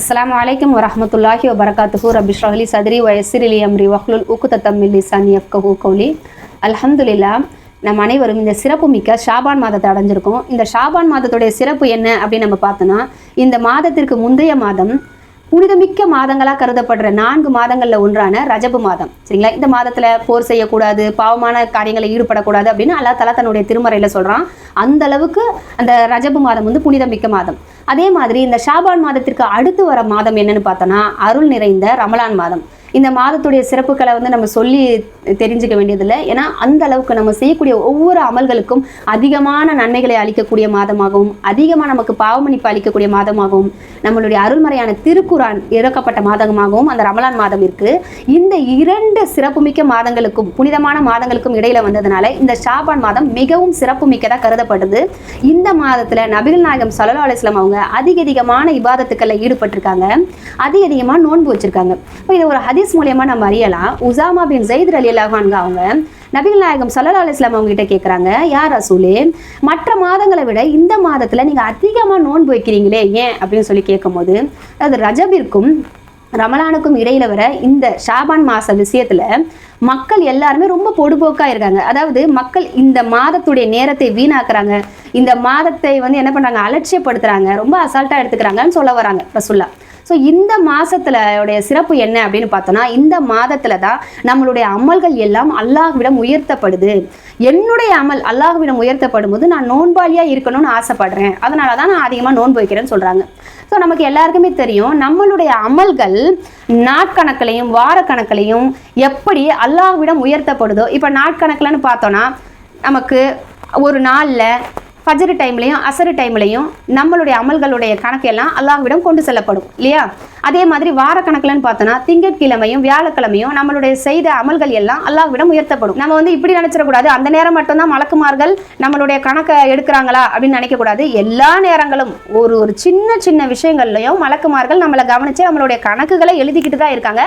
அஸ்லாம் வலைக்கம் வரமத்துல்லாஹி வபரகாத்துஹு. ரபி ஷ்ரஹ்லி சத்ரி வயசிரிலி அம்ரி வஹ்லுல் உக்குதத்தம் மில் லிசானி கௌலி. அல்ஹம்துலில்லாஹ் நம் அனைவரும் இந்த சிறப்பு மிக்க ஷாபான் மாதத்தை அடைஞ்சிருக்கோம். இந்த ஷாபான் மாதத்துடைய சிறப்பு என்ன அப்படின்னு நம்ம பார்த்தோன்னா இந்த மாதத்திற்கு முந்தைய மாதம் புனிதமிக்க மாதங்களாக கருதப்படுற நான்கு மாதங்களில் ஒன்றான ரஜபு மாதம். சரிங்களா? இந்த மாதத்தில் போர் செய்யக்கூடாது பாவமான காரியங்களில் ஈடுபடக்கூடாது அப்படின்னு அல்லா தலா தன்னுடைய திருமறையில் சொல்கிறான் அந்த அளவுக்கு அந்த ரஜபு மாதம் வந்து புனிதமிக்க மாதம். அதே மாதிரி இந்த ஷாபான் மாதத்திற்கு அடுத்து வர மாதம் என்னன்னு பார்த்தோன்னா அருள் நிறைந்த ரமலான் மாதம். இந்த மாதத்துடைய சிறப்புகளை வந்து நம்ம சொல்லி தெரிஞ்சுக்க வேண்டியதில்லை. ஏன்னா அந்த அளவுக்கு நம்ம செய்யக்கூடிய ஒவ்வொரு அமல்களுக்கும் அதிகமான நன்மைகளை அளிக்கக்கூடிய மாதமாகவும் அதிகமாக நமக்கு பாவமணிப்பு அளிக்கக்கூடிய மாதமாகவும் நம்மளுடைய அருள்மறையான திருக்குறான் இறக்கப்பட்ட மாதமாகவும் அந்த ரமலான் மாதம் இருக்கு. இந்த இரண்டு சிறப்புமிக்க மாதங்களுக்கும் புனிதமான மாதங்களுக்கும் இடையில வந்ததுனால இந்த ஷாபான் மாதம் மிகவும் சிறப்புமிக்கதாக கருதப்படுது. இந்த மாதத்துல நபிகள் நாயகம் சலலா அலிஸ்லாம் அவங்க அதிக அதிகமான இபாதத்துக்களில் ஈடுபட்டிருக்காங்க. அதிக அதிகமாக நோன்பு வச்சிருக்காங்க. இப்போ இதை ஒரு ஹதீஸ் மூலியமா நம்ம அறியலாம். உசாமா பின் ஜெயித் அலி அல்லாஹான்க அவங்க. நபிகள் நாயகம் சல்லா அலிஸ்லாம் அவங்க கிட்ட கேட்குறாங்க யார் ரசூலே மற்ற மாதங்களை விட இந்த மாதத்தில் நீங்கள் அதிகமாக நோன்பு வைக்கிறீங்களே ஏன்? அப்படின்னு சொல்லி கேட்கும்போது அது ரஜபிற்கும் ரமலானுக்கும் இடையில வர இந்த ஷாபான் மாச விஷயத்துல மக்கள் எல்லாருமே ரொம்ப பொடுபோக்கா இருக்காங்க. அதாவது மக்கள் இந்த மாதத்துடைய நேரத்தை வீணாக்குறாங்க. இந்த மாதத்தை வந்து என்ன பண்றாங்க? அலட்சியப்படுத்துறாங்க. ரொம்ப அசால்ட்டா எடுத்துக்கிறாங்கன்னு சொல்ல வராங்க ரசுல்லா. ஸோ இந்த மாசத்துல உடைய சிறப்பு என்ன அப்படின்னு பார்த்தோம்னா இந்த மாதத்தில் தான் நம்மளுடைய அமல்கள் எல்லாம் அல்லாஹ்விடம் உயர்த்தப்படுது. என்னுடைய அமல் அல்லாஹ்விடம் உயர்த்தப்படும் போது நான் நோன்பாளியாக இருக்கணும்னு ஆசைப்படுறேன். அதனால தான் நான் அதிகமாக நோன்பு வைக்கிறேன்னு சொல்கிறாங்க ஸோ நமக்கு எல்லாருக்குமே தெரியும் நம்மளுடைய அமல்கள் நாட்கணக்கிலையும் வாரக்கணக்கிலையும் எப்படி அல்லாஹ்விடம் உயர்த்தப்படுதோ இப்போ நாட்கணக்கில்னு பார்த்தோன்னா நமக்கு ஒரு நாளில் ஃபஜரு டைம்லையும் அசரு டைம்லையும் நம்மளுடைய அமல்களுடைய கணக்கெல்லாம் அல்லாஹ்விடம் கொண்டு செல்லப்படும் இல்லையா? அதே மாதிரி வாரக்கணக்கில்னு பார்த்தோன்னா திங்கட்கிழமையும் வியாழக்கிழமையும் நம்மளுடைய செய்த அமல்கள் எல்லாம் அல்லாஹ்விடம் உயர்த்தப்படும். நம்ம வந்து இப்படி நினைச்சிடக்கூடாது. அந்த நேரம் மட்டும்தான் மலக்குமார்கள் நம்மளுடைய கணக்கை எடுக்கிறாங்களா அப்படின்னு நினைக்கக்கூடாது. எல்லா நேரங்களும் ஒரு ஒரு சின்ன சின்ன விஷயங்கள்லையும் மலக்குமார்கள் நம்மளை கவனித்து நம்மளுடைய கணக்குகளை எழுதிக்கிட்டு தான் இருக்காங்க.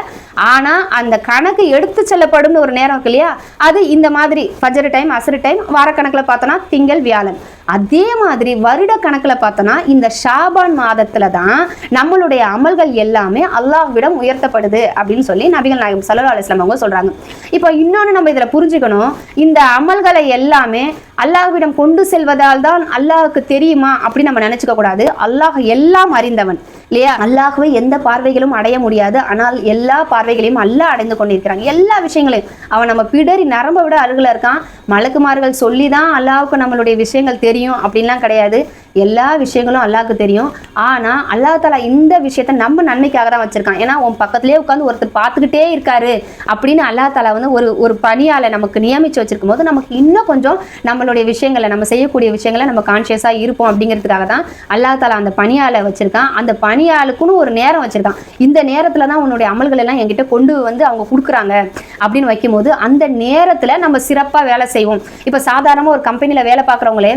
ஆனால் அந்த கணக்கு எடுத்து செல்லப்படும்னு ஒரு நேரம் இருக்கு இல்லையா? அது இந்த மாதிரி ஃபஜர் டைம் அசரு டைம் வாரக்கணக்கில் பார்த்தோன்னா திங்கள் வியாழன். அதே மாதிரி வருட கணக்கில் பார்த்தோன்னா இந்த ஷாபான் மாதத்தில் தான் நம்மளுடைய அமல்கள் எல்லாமே அல்லாஹ்விடம் உயர்த்தப்படுது அப்படின்னு சொல்லி நபிகள் நாயகம் சல்லா அலிஸ்லாம் அவங்க சொல்கிறாங்க இப்போ இன்னொன்று நம்ம இதில் புரிஞ்சுக்கணும். இந்த அமல்களை எல்லாமே அல்லாஹ்விடம் கொண்டு செல்வதால் தான் அல்லாஹுக்கு தெரியுமா அப்படின்னு நம்ம நினச்சிக்க கூடாது. அல்லாஹ் எல்லாம் அறிந்தவன். இல்லையா? அல்லாஹுவை எந்த பார்வைகளும் அடைய முடியாது. ஆனால் எல்லா பார்வைகளையும் அல்லாஹ் அடைந்து கொண்டிருக்கிறாங்க எல்லா விஷயங்களையும் அவன் நம்ம பிடரி நரம்ப விட அருகில் இருக்கான். மலக்குமார்கள் சொல்லி தான் அல்லாஹுக்கு நம்மளுடைய விஷயங்கள் தெரியும். அப்படின்லாம் கிடையாது. எல்லா விஷயங்களும் அல்லாவுக்கு தெரியும். ஆனால் அல்லாஹ் தாலா இந்த விஷயத்த நம்ம நன்மைக்காக தான் வச்சுருக்கான். ஏன்னா உன் பக்கத்துலேயே உட்காந்து ஒருத்தர் பார்த்துக்கிட்டே இருக்காரு அப்படின்னு அல்லாஹ் தாலா வந்து ஒரு ஒரு பணியாளை நமக்கு நியமித்து வச்சிருக்கும் போது நமக்கு இன்னும் கொஞ்சம் நம்மளுடைய விஷயங்களை நம்ம செய்யக்கூடிய விஷயங்களை நம்ம கான்ஷியஸாக இருப்போம் அப்படிங்கிறதுக்காக தான் அல்லாஹ் தாலா அந்த பணியாளை வச்சுருக்கான். அந்த பணியாளுக்குன்னு ஒரு நேரம் வச்சுருக்கான். இந்த நேரத்தில் தான் உன்னுடைய அமல்கள் எல்லாம் என்கிட்ட கொண்டு வந்து அவங்க கொடுக்குறாங்க அப்படின்னு வைக்கும்போது அந்த நேரத்தில் நம்ம சிறப்பாக வேலை செய்வோம். இப்போ சாதாரணமாக ஒரு கம்பெனியில் வேலை பார்க்குறவங்களே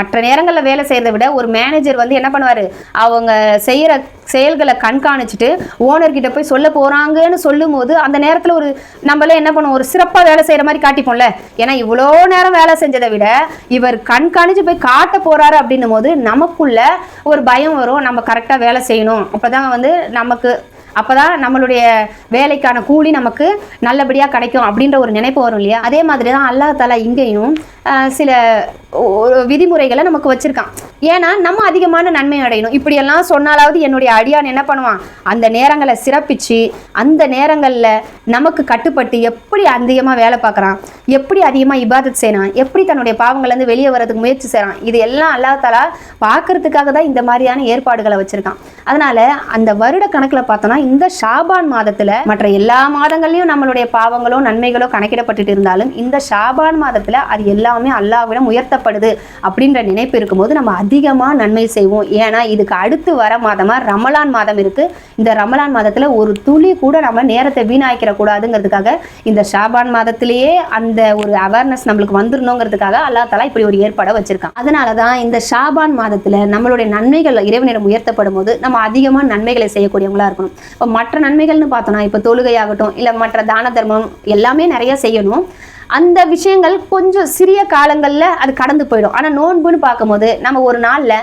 மற்ற நேரங்களில் வேலை செய்கிறத விட ஒரு மேனேஜர் வந்து என்ன பண்ணுவார்? அவங்க செய்கிற செயல்களை கண்காணிச்சுட்டு ஓனர்கிட்ட போய் சொல்ல போகிறாங்கன்னு சொல்லும்போது அந்த நேரத்தில் ஒரு நம்மளே என்ன பண்ணுவோம்? ஒரு சிறப்பாக வேலை செய்கிற மாதிரி காட்டிப்போம்ல? ஏன்னா இவ்வளோ நேரம் வேலை செஞ்சதை விட இவர் கண்காணிச்சு போய் காட்ட போகிறாரு அப்படின்னும் போது நமக்குள்ள ஒரு பயம் வரும். நம்ம கரெக்டாக வேலை செய்யணும். அப்போ தான் வந்து நமக்கு அப்பதான் நம்மளுடைய வேலைக்கான கூலி நமக்கு நல்லபடியாக கிடைக்கும் அப்படின்ற ஒரு நினைப்பு வரும் இல்லையா? அதே மாதிரி தான் அல்லாஹ் தலா இங்கேயும் சில விதிமுறைகளை நமக்கு வச்சுருக்கான். ஏன்னா நம்ம அதிகமான நன்மை அடையணும். இப்படியெல்லாம் சொன்னாலாவது என்னுடைய அடியான் என்ன பண்ணுவான்? அந்த நேரங்களை சிறப்பிச்சு அந்த நேரங்களில் நமக்கு கட்டுப்பட்டு எப்படி அதிகமாக வேலை பார்க்குறான்? எப்படி அதிகமாக இபாதத் செய்யறான்? எப்படி தன்னுடைய பாவங்கள்லேருந்து வெளியே வர்றதுக்கு முயற்சி செய்கிறான் இது எல்லாம் அல்லாஹ் பார்க்கறதுக்காக தான் இந்த மாதிரியான ஏற்பாடுகளை வச்சுருக்கான். அதனால் அந்த வருட கணக்கில் பார்த்தோன்னா இந்த ஷாபான் மாதத்தில் மற்ற எல்லா மாதங்கள்லையும் நம்மளுடைய பாவங்களோ நன்மைகளோ கணக்கிடப்பட்டுட்டு இருந்தாலும் இந்த ஷாபான் மாதத்தில் அது எல்லா எல்லாமே அல்லாவிடம் உயர்த்தப்படுது அப்படின்ற நினைப்பு இருக்கும்போது நம்ம அதிகமாக நன்மை செய்வோம். ஏன்னா இதுக்கு அடுத்து வர மாதமாக ரமலான் மாதம் இருக்கு. இந்த ரமலான் மாதத்தில் ஒரு துளி கூட நம்ம நேரத்தை வீணாக்கிற கூடாதுங்கிறதுக்காக இந்த ஷாபான் மாதத்திலேயே அந்த ஒரு அவேர்னஸ் நம்மளுக்கு வந்துடணுங்கிறதுக்காக அல்லாஹ் தலா இப்படி ஒரு ஏற்பாடை வச்சுருக்கான். அதனால தான் இந்த ஷாபான் மாதத்தில் நம்மளுடைய நன்மைகள் இறைவனிடம் உயர்த்தப்படும் போது நம்ம அதிகமாக நன்மைகளை செய்யக்கூடியவங்களா இருக்கணும். இப்போ மற்ற நன்மைகள்னு பார்த்தோம்னா இப்போ தொழுகையாகட்டும் இல்லை மற்ற தான தர்மம் எல்லாமே நிறைய செய்யணும். அந்த விஷயங்கள் கொஞ்சம் சிறிய காலங்களில் அது கடந்து போயிடும். ஆனால் நோன்புன்னு பார்க்கும்போது நம்ம ஒரு நாளில்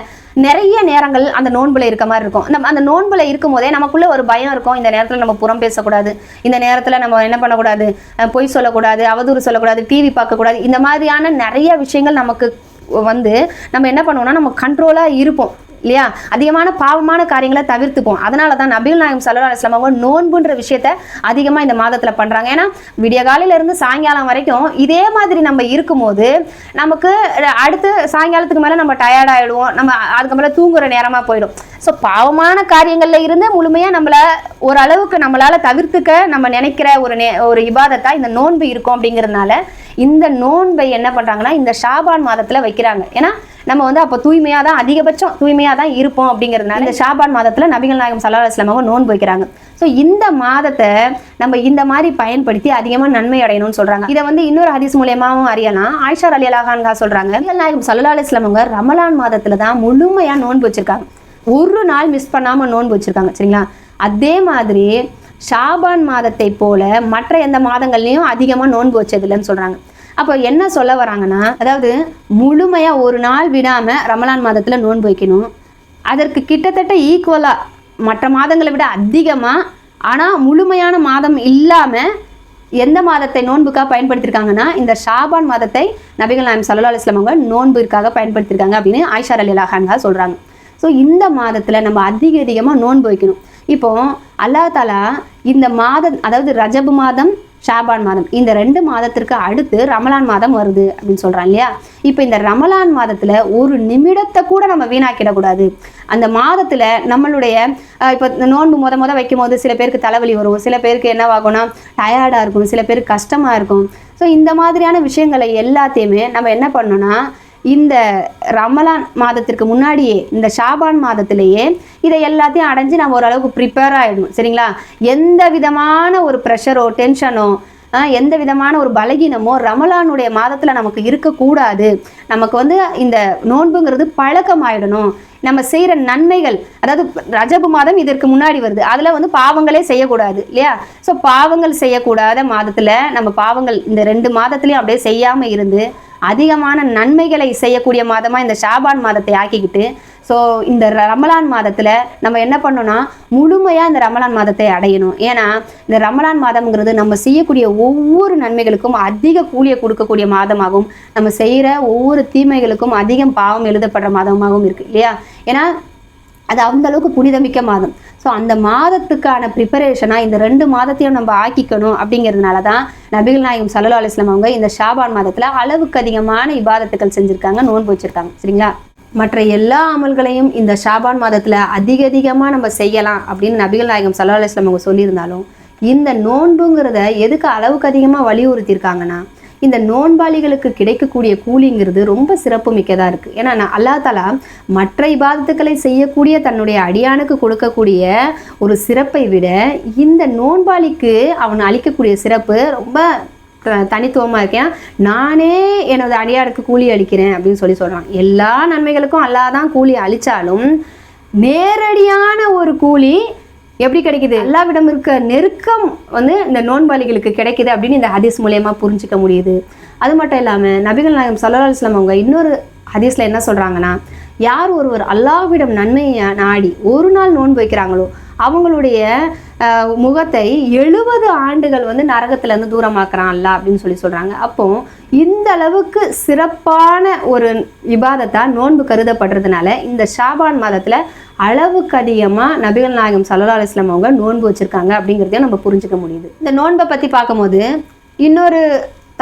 நிறைய நேரங்கள் அந்த நோன்புல இருக்க மாதிரி இருக்கும். நம்ம அந்த நோன்புல இருக்கும் போதே நமக்குள்ள ஒரு பயம் இருக்கும். இந்த நேரத்தில் நம்ம புறம் பேசக்கூடாது. இந்த நேரத்தில் நம்ம என்ன பண்ணக்கூடாது? பொய் சொல்லக்கூடாது அவதூறு சொல்லக்கூடாது டிவி பார்க்கக்கூடாது. இந்த மாதிரியான நிறைய விஷயங்கள் நமக்கு வந்து நம்ம என்ன பண்ணுவோம்னா நம்ம கண்ட்ரோலாக இருப்போம். இல்லையா? அதிகமான பாவமான காரியங்களை தவிர்த்துப்போம். அதனால தான் நபிகள் நாயகம் சல்லா அலுவலாம் அவங்க நோன்புன்ற விஷயத்த அதிகமாக இந்த மாதத்தில் பண்ணுறாங்க ஏன்னா விடிய காலையிலேருந்து சாயங்காலம் வரைக்கும் இதே மாதிரி நம்ம இருக்கும்போது நமக்கு அடுத்து சாயங்காலத்துக்கு மேலே நம்ம டயர்ட் ஆகிடுவோம் நம்ம அதுக்கு மேலே தூங்குற நேரமாக போயிடும். ஸோ பாவமான காரியங்களில் இருந்து முழுமையாக நம்மளை ஓரளவுக்கு நம்மளால் தவிர்த்துக்க நம்ம நினைக்கிற ஒரு நே ஒரு இபாதத்தா இந்த நோன்பு இருக்கும் அப்படிங்கிறதுனால இந்த நோன்பை என்ன பண்ணுறாங்கன்னா இந்த ஷாபான் மாதத்தில் வைக்கிறாங்க. ஏன்னா நம்ம வந்து அப்போ தூய்மையாக தான் அதிகபட்சம் தூய்மையாக தான் இருப்போம் அப்படிங்கிறதுனால இந்த ஷாபான் மாதத்தில் நபிகள் நாயகம் சல்லா அலுவலாம் அவங்க நோன்பு வைக்கிறாங்க. ஸோ இந்த மாதத்தை நம்ம இந்த மாதிரி பயன்படுத்தி அதிகமாக நன்மை அடையணும்னு சொல்கிறாங்க இதை வந்து இன்னொரு ஹதீஸ் மூலியமாகவும் அறியலாம். ஆயிஷா அலி அலாஹான்கா சொல்கிறாங்க நபிகள் நாயகம் சல்லா அலுவலாம் அவங்க ரமலான் மாதத்தில் தான் முழுமையாக நோன்பு வச்சுருக்காங்க. ஒரு நாள் மிஸ் பண்ணாமல் நோன்பு வச்சுருக்காங்க சரிங்களா? அதே மாதிரி ஷாபான் மாதத்தை போல மற்ற எந்த மாதங்கள்லையும் அதிகமாக நோன்பு வச்சதில்லைன்னு சொல்கிறாங்க அப்போ என்ன சொல்ல வராங்கன்னா அதாவது முழுமையாக ஒரு நாள் விடாமல் ரமலான் மாதத்தில் நோன்பு வைக்கணும். அதற்கு கிட்டத்தட்ட ஈக்குவலாக மற்ற மாதங்களை விட அதிகமாக ஆனால் முழுமையான மாதம் இல்லாமல் எந்த மாதத்தை நோன்புக்காக பயன்படுத்தியிருக்காங்கன்னா இந்த ஷாபான் மாதத்தை நபிகள் நாயம் சல்லா அலுவலாம் அவங்க நோன்புக்காக பயன்படுத்தியிருக்காங்க அப்படின்னு ஆயிஷா அலி அலாஹான்கா சொல்கிறாங்க ஸோ இந்த மாதத்தில் நம்ம அதிக அதிகமாக நோன்பு வைக்கணும். இப்போ அல்லா தாலா இந்த மாதம் அதாவது ரஜபு மாதம் ஷாபான் மாதம். இந்த ரெண்டு மாதத்திற்கு அடுத்து ரமலான் மாதம் வருது அப்படின்னு சொல்கிறான் இல்லையா? இப்போ இந்த ரமலான் மாதத்தில் ஒரு நிமிடத்தை கூட நம்ம வீணாக்கிடக்கூடாது. அந்த மாதத்தில் நம்மளுடைய இப்போ இந்த நோன்பு முத முத வைக்கும் போது சில பேருக்கு தலைவலி வரும். சில பேருக்கு என்னவாகும்னா டயர்டாக இருக்கும். சில பேருக்கு கஷ்டமாக இருக்கும். ஸோ இந்த மாதிரியான விஷயங்களை எல்லாத்தையுமே நம்ம என்ன பண்ணோன்னா இந்த ரமலான் மாதத்திற்கு முன்னாடியே இந்த ஷாபான் மாதத்திலேயே இதை எல்லாத்தையும் அடைஞ்சு நம்ம ஓரளவுக்கு ப்ரிப்பேர் ஆகிடணும் சரிங்களா? எந்த விதமான ஒரு ப்ரெஷரோ டென்ஷனோ எந்த விதமான ஒரு பலகீனமோ ரமலானுடைய மாதத்தில் நமக்கு இருக்கக்கூடாது. நமக்கு வந்து இந்த நோன்புங்கிறது பழக்கமாயிடணும். நம்ம செய்கிற நன்மைகள் அதாவது ரஜபு மாதம் இதற்கு முன்னாடி வருது. அதில் வந்து பாவங்களே செய்யக்கூடாது இல்லையா? ஸோ பாவங்கள் செய்யக்கூடாத மாதத்தில் நம்ம பாவங்கள் இந்த ரெண்டு மாதத்துலேயும் அப்படியே செய்யாமல் இருந்து அதிகமான நன்மைகளை செய்யக்கூடிய மாதமாக இந்த ஷாபான் மாதத்தை ஆக்கிக்கிட்டு ஸோ இந்த ரமலான் மாதத்தில் நம்ம என்ன பண்ணோம்னா முழுமையாக இந்த ரமலான் மாதத்தை அடையணும். ஏன்னா இந்த ரமலான் மாதம்ங்கிறது நம்ம செய்யக்கூடிய ஒவ்வொரு நன்மைகளுக்கும் அதிக கூலியை கொடுக்கக்கூடிய மாதமாகவும் நம்ம செய்கிற ஒவ்வொரு தீமைகளுக்கும் அதிகம் பாவம் எழுதப்படுற மாதமாகவும் இருக்குது இல்லையா? ஏன்னா அது அந்த அளவுக்கு புனிதமிக்க மாதம். ஸோ அந்த மாதத்துக்கான ப்ரிப்பரேஷனாக இந்த ரெண்டு மாதத்தையும் நம்ம ஆக்கிக்கணும் அப்படிங்கிறதுனால தான் நபிகள் நாயகம் சல்லா அலுவலாம் அவங்க இந்த ஷாபான் மாதத்தில் அளவுக்கு அதிகமான இபாதத்துக்கள் செஞ்சுருக்காங்க நோன்பு வச்சுருக்காங்க. சரிங்களா? மற்ற எல்லா அமல்களையும் இந்த ஷாபான் மாதத்தில் அதிக அதிகமாக நம்ம செய்யலாம் அப்படின்னு நபிகள் நாயகம் சல்லா அலுவலாம் அவங்க சொல்லியிருந்தாலும் இந்த நோன்புங்கிறத எதுக்கு அளவுக்கு அதிகமாக வலியுறுத்தியிருக்காங்கன்னா இந்த நோன்பாளிகளுக்கு கிடைக்கக்கூடிய கூலிங்கிறது ரொம்ப சிறப்பு மிக்கதாக இருக்குது ஏன்னா நான் அல்லா தாலா மற்ற இபாதத்துக்களை செய்யக்கூடிய தன்னுடைய அடியானுக்கு கொடுக்கக்கூடிய ஒரு சிறப்பை விட இந்த நோன்பாளிக்கு அவன் அளிக்கக்கூடிய சிறப்பு ரொம்ப தனித்துவமாக இருக்கேன் நானே எனது அடியாருக்கு கூலி அளிக்கிறேன் அப்படின்னு சொல்லி சொல்கிறான் எல்லா நன்மைகளுக்கும் அல்லாஹ் தான் கூலி அளிச்சாலும் நேரடியான ஒரு கூலி எப்படி கிடைக்குது? அல்லாவிடம் இருக்க நெருக்கம் வந்து இந்த நோன்பாளிகளுக்கு கிடைக்குது அப்படின்னு இந்த ஹதீஸ் மூலயமா புரிஞ்சிக்க முடியுது. அது மட்டும் இல்லாமல் நபிகள் நாயகம் சல்லா அலுவலாம் அவங்க இன்னொரு ஹதீஸில் என்ன சொல்கிறாங்கன்னா யார் ஒருவர் அல்லாவிடம் நன்மையை நாடி ஒரு நாள் நோன்பு வைக்கிறாங்களோ அவங்களுடைய முகத்தை எழுபது ஆண்டுகள் வந்து நரகத்திலேருந்து தூரமாக்குறான் அல்ல அப்படின்னு சொல்லி சொல்கிறாங்க அப்போ இந்த அளவுக்கு சிறப்பான ஒரு விவாதத்தா நோன்பு கருதப்படுறதுனால இந்த ஷாபான் மாதத்தில் அளவுக்கு அதிகமாக நபிகள் நாயகம் சல்லா அலுவலாம் அவங்க நோன்பு வச்சுருக்காங்க அப்படிங்கிறதையும் நம்ம புரிஞ்சுக்க முடியுது. இந்த நோன்பை பற்றி பார்க்கும்போது இன்னொரு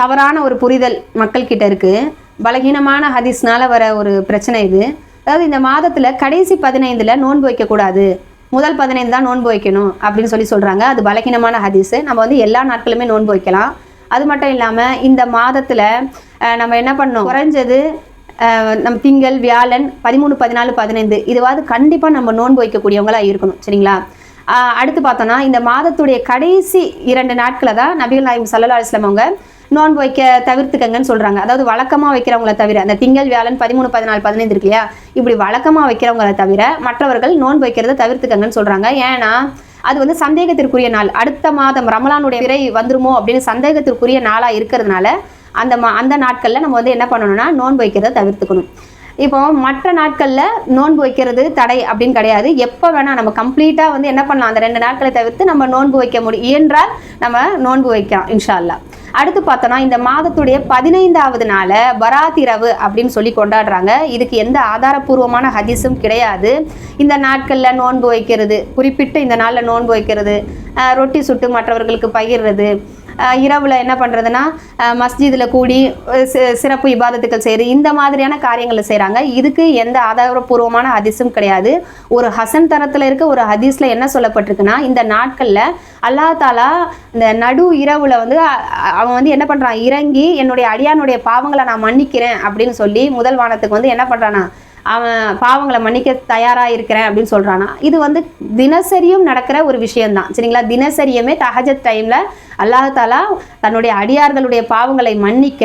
தவறான ஒரு புரிதல் மக்கள்கிட்ட இருக்குது பலகீனமான ஹதீஸ்னால் வர ஒரு பிரச்சனை இது. அதாவது இந்த மாதத்தில் கடைசி பதினைந்தில் நோன்பு வைக்கக்கூடாது. முதல் பதினைந்து தான் நோன்பு வைக்கணும் அப்படின்னு சொல்லி சொல்கிறாங்க அது பலகீனமான ஹதீஸு. நம்ம வந்து எல்லா நாட்களுமே நோன்பு வைக்கலாம். அது மட்டும் இல்லாமல் இந்த மாதத்தில் நம்ம என்ன பண்ணோம் குறைஞ்சது நம் நம்ம திங்கள் வியாழன் பதிமூணு பதினாலு பதினைந்து இதுவாது கண்டிப்பாக நம்ம நோன்பு வைக்கக்கூடியவங்களாக இருக்கணும். சரிங்களா? அடுத்து பார்த்தோன்னா இந்த மாதத்துடைய கடைசி இரண்டு நாட்களை தான் நபிகள் நாயம் சல்லா அலிஸ்லாம் அவங்க நோன்பு வைக்க தவிர்த்துக்கங்கன்னு சொல்கிறாங்க அதாவது வழக்கமாக வைக்கிறவங்கள தவிர அந்த திங்கள் வியாழன் பதிமூணு பதினாலு பதினைந்து இருக்கு இல்லையா? இப்படி வழக்கமாக வைக்கிறவங்கள தவிர மற்றவர்கள் நோன்பு வைக்கிறத தவிர்த்துக்கங்கன்னு சொல்கிறாங்க ஏன்னா அது வந்து சந்தேகத்திற்குரிய நாள். அடுத்த மாதம் ரமலானுடைய விரை வந்துருமோ அப்படின்னு சந்தேகத்திற்குரிய நாளாக இருக்கிறதுனால அந்த மா அந்த நாட்களில் நம்ம வந்து என்ன பண்ணணும்னா நோன்பு வைக்கிறத தவிர்த்துக்கணும். இப்போ மற்ற நாட்களில் நோன்பு வைக்கிறது தடை அப்படின்னு கிடையாது. எப்போ வேணால் நம்ம கம்ப்ளீட்டாக வந்து என்ன பண்ணலாம்? அந்த ரெண்டு நாட்களை தவிர்த்து நம்ம நோன்பு வைக்க முடியும். இயன்றால் நம்ம நோன்பு வைக்கலாம் இன்ஷா அல்லாஹ் அடுத்து பார்த்தோன்னா இந்த மாதத்துடைய பதினைந்தாவது நாளை பராத்திரவு அப்படின்னு சொல்லி கொண்டாடுறாங்க. இதுக்கு எந்த ஆதாரபூர்வமான ஹதிஸும் கிடையாது. இந்த நாட்களில் நோன்பு வைக்கிறது குறிப்பிட்டு இந்த நாளில் நோன்பு வைக்கிறது ரொட்டி சுட்டு மற்றவர்களுக்கு பகிர்றது இரவில் என்ன பண்ணுறதுன்னா மஸ்ஜிதில் கூடி சிறப்பு இபாதத்துக்கள் செய்கிறது இந்த மாதிரியான காரியங்களை செய்கிறாங்க இதுக்கு எந்த ஆதாரபூர்வமான ஹதீஸும் கிடையாது. ஒரு ஹசன் தரத்தில் இருக்க ஒரு ஹதீஸில் என்ன சொல்லப்பட்டிருக்குன்னா இந்த நாட்களில் அல்லாஹ் தாலா இந்த நடு இரவில் வந்து அவன் வந்து என்ன பண்ணுறான் இறங்கி என்னுடைய அடியானுடைய பாவங்களை நான் மன்னிக்கிறேன் அப்படின்னு சொல்லி முதல் வானத்துக்கு வந்து என்ன பண்ணுறானா அவன் பாவங்களை மன்னிக்க தயாராக இருக்கிறேன் அப்படின்னு சொல்கிறானா இது வந்து தினசரியும் நடக்கிற ஒரு விஷயம்தான். சரிங்களா? தினசரியுமே தஹஜத் டைமில் அல்லாஹாலா தன்னுடைய அடியார்களுடைய பாவங்களை மன்னிக்க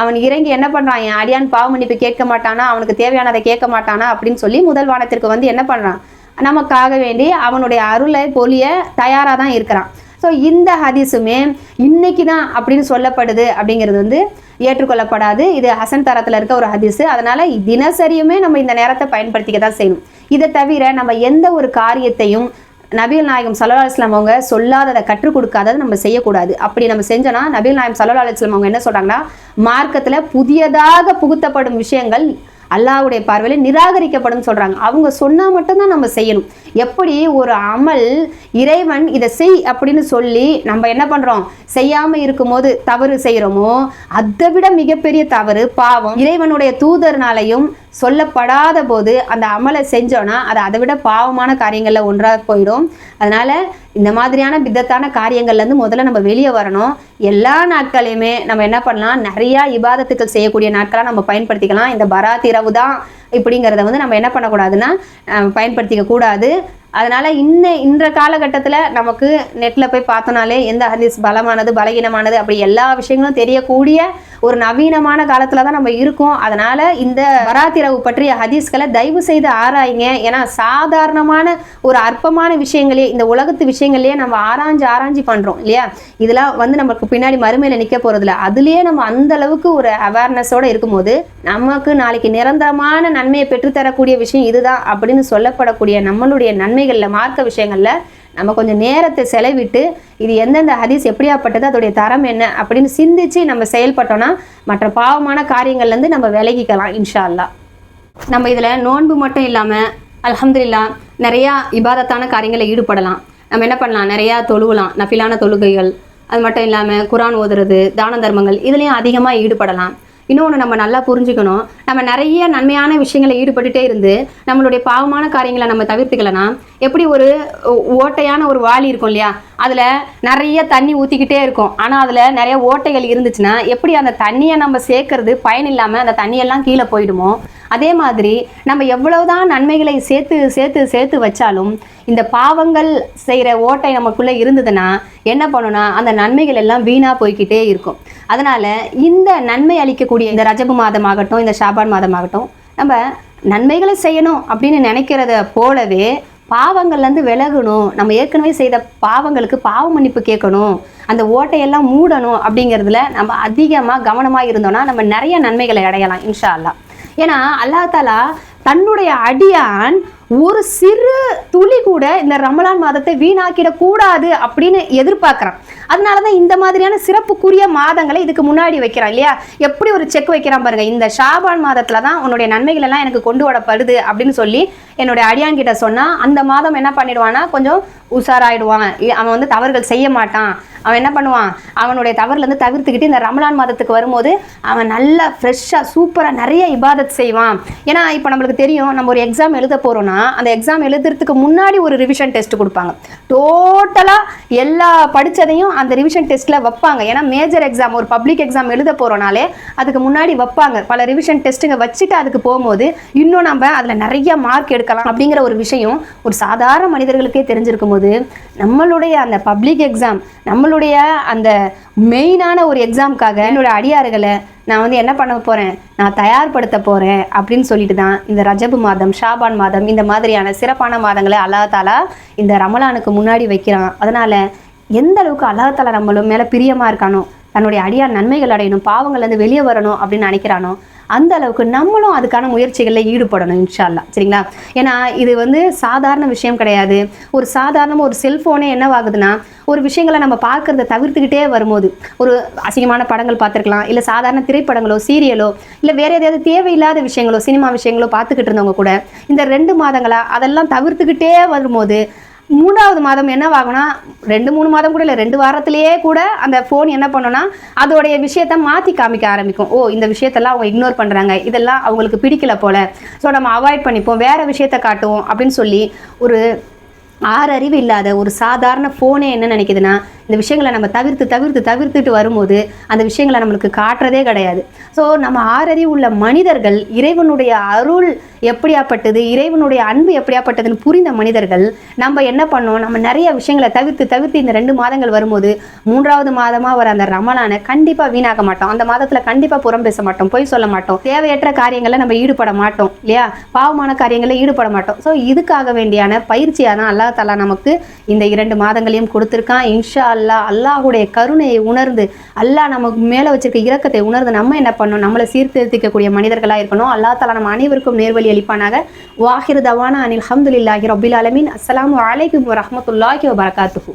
அவன் இறங்கி என்ன பண்ணுறான் என் அடியான் பாவ மன்னிப்பு கேட்க மாட்டானா? அவனுக்கு தேவையானதை கேட்க மாட்டானா? அப்படின்னு சொல்லி முதல் வானத்திற்கு வந்து என்ன பண்ணுறான் நமக்காக வேண்டி அவனுடைய அருளை பொலிய தயாராக தான் இருக்கிறான். ஸோ இந்த ஹதீஸுமே இன்னைக்கு தான் அப்படின்னு சொல்லப்படுது அப்படிங்கிறது வந்து ஏற்றுக்கொள்ளப்படாது. இது ஹசன் தரத்தில் இருக்க ஒரு ஹதீஸு. அதனால தினசரியுமே நம்ம இந்த நேரத்தை பயன்படுத்திக்க தான் செய்யணும். இதை தவிர நம்ம எந்த ஒரு காரியத்தையும் நபிகள் நாயகம் சல்லா அலுவலாம் அவங்க சொல்லாததை கற்றுக் கொடுக்காததை நம்ம செய்யக்கூடாது. அப்படி நம்ம செஞ்சோன்னா நபிகள் நாயகம் சல்லா அலுவலாம் அவங்க என்ன சொல்றாங்கன்னா மார்க்கத்தில் புதியதாக புகுத்தப்படும் விஷயங்கள் அல்லாவுடைய பார்வையில் நிராகரிக்கப்படும் சொல்றாங்க. அவங்க சொன்னா மட்டும்தான் நம்ம செய்யணும். எப்படி ஒரு அமல் இறைவன் இதை செய் அப்படின்னு சொல்லி நம்ம என்ன பண்றோம்? செய்யாம இருக்கும்போது தவறு செய்கிறோமோ அதை விட மிகப்பெரிய தவறு பாவம். இறைவனுடைய தூதர்னாலையும் சொல்லப்படாத போது அந்த அமலை செஞ்சோன்னா அது அதை விட பாவமான காரியங்களில் ஒன்றாக போயிடும். அதனால இந்த மாதிரியான பித்தத்தான காரியங்கள்லேருந்து முதல்ல நம்ம வெளியே வரணும். எல்லா நாட்களையுமே நம்ம என்ன பண்ணலாம்? நிறையா இபாதத்துக்கள் செய்யக்கூடிய நாட்களாக நம்ம பயன்படுத்திக்கலாம். இந்த பராத் இரவு தான் இப்படிங்கிறத வந்து நம்ம என்ன பண்ணக்கூடாதுன்னா பயன்படுத்திக்க கூடாது. அதனால் இன்ன இன்ற காலகட்டத்தில் நமக்கு நெட்டில் போய் பார்த்தோனாலே எந்த ஹதீஸ் பலமானது பலகீனமானது அப்படி எல்லா விஷயங்களும் தெரியக்கூடிய ஒரு நவீனமான காலத்தில் தான் நம்ம இருக்கோம். அதனால் இந்த வராத்திரவு பற்றிய ஹதீஸ்களை தயவு செய்து ஆராயுங்க. ஏன்னா சாதாரணமான ஒரு அற்பமான விஷயங்களே இந்த உலகத்து விஷயங்களையே நம்ம ஆராய்ஞ்சு ஆராய்ஞ்சு பண்ணுறோம் இல்லையா? இதெல்லாம் வந்து நமக்கு பின்னாடி மறுமையில் நிற்க போகிறதில்ல அதுலேயே நம்ம அந்த அளவுக்கு ஒரு அவேர்னஸோடு இருக்கும்போது நமக்கு நாளைக்கு நிரந்தரமான நன்மையை பெற்றுத்தரக்கூடிய விஷயம் இதுதான் அப்படின்னு சொல்லப்படக்கூடிய நம்மளுடைய நன்மைகளில் மார்க்க விஷயங்களில் நம்ம கொஞ்சம் நேரத்தை செலவிட்டு இது எந்தெந்த ஹதீஸ் எப்படியாப்பட்டது அதோடைய தரம் என்ன அப்படின்னு சிந்திச்சு நம்ம செயல்பட்டோம்னா மற்ற பாவமான காரியங்கள்லேருந்து நம்ம விலகிக்கலாம் இன்ஷா அல்லாஹ் நம்ம இதில் நோன்பு மட்டும் இல்லாமல் அலமதுல்லா நிறையா இபாதத்தான காரியங்களில் ஈடுபடலாம். நம்ம என்ன பண்ணலாம்? நிறையா தொழுகலாம் நஃபிலான தொழுகைகள். அது மட்டும் இல்லாமல் குரான் ஓதுறது தான தர்மங்கள் இதுலேயும் அதிகமாக ஈடுபடலாம். இன்னொன்று நம்ம நல்லா புரிஞ்சுக்கணும். நம்ம நிறைய நன்மையான விஷயங்களை ஈடுபட்டுட்டே இருந்து நம்மளுடைய பாவமான காரியங்களை நம்ம தவிர்த்துக்கலனா எப்படி ஒரு ஓ- ஓட்டையான ஒரு வாளி இருக்கும் இல்லையா? அதில் நிறைய தண்ணி ஊற்றிக்கிட்டே இருக்கும். ஆனால் அதில் நிறைய ஓட்டைகள் இருந்துச்சுன்னா எப்படி அந்த தண்ணியை நம்ம சேர்க்கறது பயன் இல்லாமல் அந்த தண்ணியெல்லாம் கீழே போயிடுமோ? அதே மாதிரி நம்ம எவ்வளவுதான் நன்மைகளை சேர்த்து சேர்த்து சேர்த்து வச்சாலும் இந்த பாவங்கள் செய்கிற ஓட்டை நமக்குள்ளே இருந்ததுன்னா என்ன பண்ணுனா அந்த நன்மைகள் எல்லாம் வீணாக போய்க்கிட்டே இருக்கும். அதனால் இந்த நன்மை அளிக்கக்கூடிய இந்த ரஜபு மாதமாகட்டும் இந்த ஷாபான் மாதமாகட்டும் நம்ம நன்மைகளை செய்யணும் அப்படின்னு நினைக்கிறத போலவே பாவங்கள்லேருந்து விலகணும். நம்ம ஏற்கனவே செய்த பாவங்களுக்கு பாவ மன்னிப்பு கேட்கணும். அந்த ஓட்டையெல்லாம் மூடணும் அப்படிங்கிறதுல நம்ம அதிகமாக கவனமாக இருந்தோம்னா நம்ம நிறைய நன்மைகளை அடையலாம் இன்ஷா அல்லா ஏன்னா அல்லாஹ் தாலா தன்னுடைய அடியான் ஒரு சிறு துளி கூட இந்த ரமலான் மாதத்தை வீணாக்கிடக்கூடாது அப்படின்னு எதிர்பார்க்குறான். அதனால தான் இந்த மாதிரியான சிறப்புக்குரிய மாதங்களை இதுக்கு முன்னாடி வைக்கிறான் இல்லையா? எப்படி ஒரு செக் வைக்கிறான் பாருங்க. இந்த ஷாபான் மாதத்துல தான் உன்னுடைய நன்மைகள் எல்லாம் எனக்கு கொண்டு வரப்படுது அப்படின்னு சொல்லி என்னுடைய அடியான் கிட்ட சொன்னா அந்த மாதம் என்ன பண்ணிடுவான்னா கொஞ்சம் உஷாராயிடுவான். அவன் வந்து தவறுகள் செய்ய மாட்டான். அவன் என்ன பண்ணுவான்? அவனுடைய தவறுலேருந்து தவிர்த்துக்கிட்டு இந்த ரமலான் மாதத்துக்கு வரும்போது அவன் நல்லா ஃப்ரெஷ்ஷாக சூப்பராக நிறைய இபாதத் செய்வான். ஏன்னா இப்போ நம்மளுக்கு தெரியும் நம்ம ஒரு எக்ஸாம் எழுத போகிறோம்னா அந்த எக்ஸாம் எழுதுறதுக்கு முன்னாடி ஒரு ரிவிஷன் டெஸ்ட் கொடுப்பாங்க. டோட்டலாக எல்லா படித்ததையும் அந்த ரிவிஷன் டெஸ்ட்டில் வைப்பாங்க. ஏன்னா மேஜர் எக்ஸாம் ஒரு பப்ளிக் எக்ஸாம் எழுத போகிறோனாலே அதுக்கு முன்னாடி வைப்பாங்க. பல ரிவிஷன் டெஸ்ட்டுங்க வச்சுட்டு அதுக்கு போகும்போது இன்னும் நம்ம அதில் நிறைய மார்க் எடுக்கலாம் அப்படிங்கிற ஒரு விஷயம் ஒரு சாதாரண மனிதர்களுக்கே தெரிஞ்சிருக்கும் போது நம்மளுடைய அந்த பப்ளிக் எக்ஸாம் நம்மளுடைய அந்த மெயினான ஒரு எக்ஸாம்க்காக என்னோட அடியாறுகளை நான் வந்து என்ன பண்ண போகிறேன் நான் தயார்படுத்த போகிறேன் அப்படின்னு சொல்லிட்டு தான் இந்த ரஜபு மாதம் ஷாபான் மாதம் இந்த மாதிரியான சிறப்பான மாதங்களை அல்லாஹ் தாலா இந்த ரமலானுக்கு முன்னாடி வைக்கிறான். அதனால் எந்த அளவுக்கு அல்லாஹால நம்மளும் மேலே பிரியமாக இருக்கானோ தன்னுடைய அடியார் நன்மைகள் அடையணும் பாவங்கள்லேருந்து வெளியே வரணும் அப்படின்னு நினைக்கிறானோ அந்த அளவுக்கு நம்மளும் அதுக்கான முயற்சிகளில் ஈடுபடணும் இன்ஷால்லா சரிங்களா? ஏன்னா இது வந்து சாதாரண விஷயம் கிடையாது. ஒரு சாதாரண ஒரு செல்ஃபோனே என்னவாகுதுன்னா ஒரு விஷயங்களை நம்ம பார்க்குறத தவிர்த்துக்கிட்டே வரும்போது ஒரு அசிங்கமான படங்கள் பார்த்துருக்கலாம் இல்லை சாதாரண திரைப்படங்களோ சீரியலோ இல்லை வேறு ஏதாவது தேவையில்லாத விஷயங்களோ சினிமா விஷயங்களோ பார்த்துக்கிட்டு இருந்தவங்க கூட இந்த ரெண்டு மாதங்களாக அதெல்லாம் தவிர்த்துக்கிட்டே வரும்போது மூணாவது மாதம் என்னவாகும்னா ரெண்டு மூணு மாதம் கூட இல்லை ரெண்டு வாரத்திலேயே கூட அந்த ஃபோன் என்ன பண்ணுன்னா அதோடைய விஷயத்த மாற்றி காமிக்க ஆரம்பிக்கும். ஓ இந்த விஷயத்தெல்லாம் அவங்க இக்னோர் பண்ணுறாங்க இதெல்லாம் அவங்களுக்கு பிடிக்கல போல. ஸோ நம்ம அவாய்ட் பண்ணிப்போம். வேறு விஷயத்த காட்டுவோம் அப்படின்னு சொல்லி ஒரு ஆறறிவு இல்லாத ஒரு சாதாரண ஃபோனே என்ன நினைக்குதுன்னா இந்த விஷயங்களை நம்ம தவிர்த்து தவிர்த்து தவிர்த்துட்டு வரும்போது அந்த விஷயங்களை நம்மளுக்கு காட்டுறதே கிடையாது. ஸோ நம்ம ஆறறிவு உள்ள மனிதர்கள் இறைவனுடைய அருள் எப்படியாப்பட்டது இறைவனுடைய அன்பு எப்படியாப்பட்டதுன்னு புரிந்த மனிதர்கள் நம்ம என்ன பண்ணோம்? நம்ம நிறைய விஷயங்களை தவிர்த்து தவிர்த்து இந்த ரெண்டு மாதங்கள் வரும்போது மூன்றாவது மாதமாக வர அந்த ரமலானை கண்டிப்பாக வீணாக்க மாட்டோம். அந்த மாதத்தில் கண்டிப்பாக புறம் பேச மாட்டோம் பொய் சொல்ல மாட்டோம். தேவையற்ற காரியங்களை நம்ம ஈடுபட மாட்டோம் இல்லையா? பாவமான காரியங்களில் ஈடுபட மாட்டோம். ஸோ இதுக்காக வேண்டியான பயிற்சியாக தான் அல்லா தலா நமக்கு இந்த இரண்டு மாதங்களையும் கொடுத்துருக்கான். இன்ஷா அல்லா அல்லாஹுடைய கருணையை உணர்ந்து அல்லாஹ் நமக்கு மேலே வச்சிருக்க இரக்கத்தை உணர்ந்து நம்ம என்ன பண்ணணும்? நம்மளை சீர்திருத்திக்கக்கூடிய மனிதர்களாக இருக்கணும். அல்லா தலா நம்ம அனைவருக்கும் நேர்வழி அளிப்பானாக. வாஹிர் தவானா அனில் ஹம்துல்லாஹி ரபில் அலமின் அஸ்லாம் அலைக்கும் வரமத்துல்லாஹி வபரகாத்துஹு.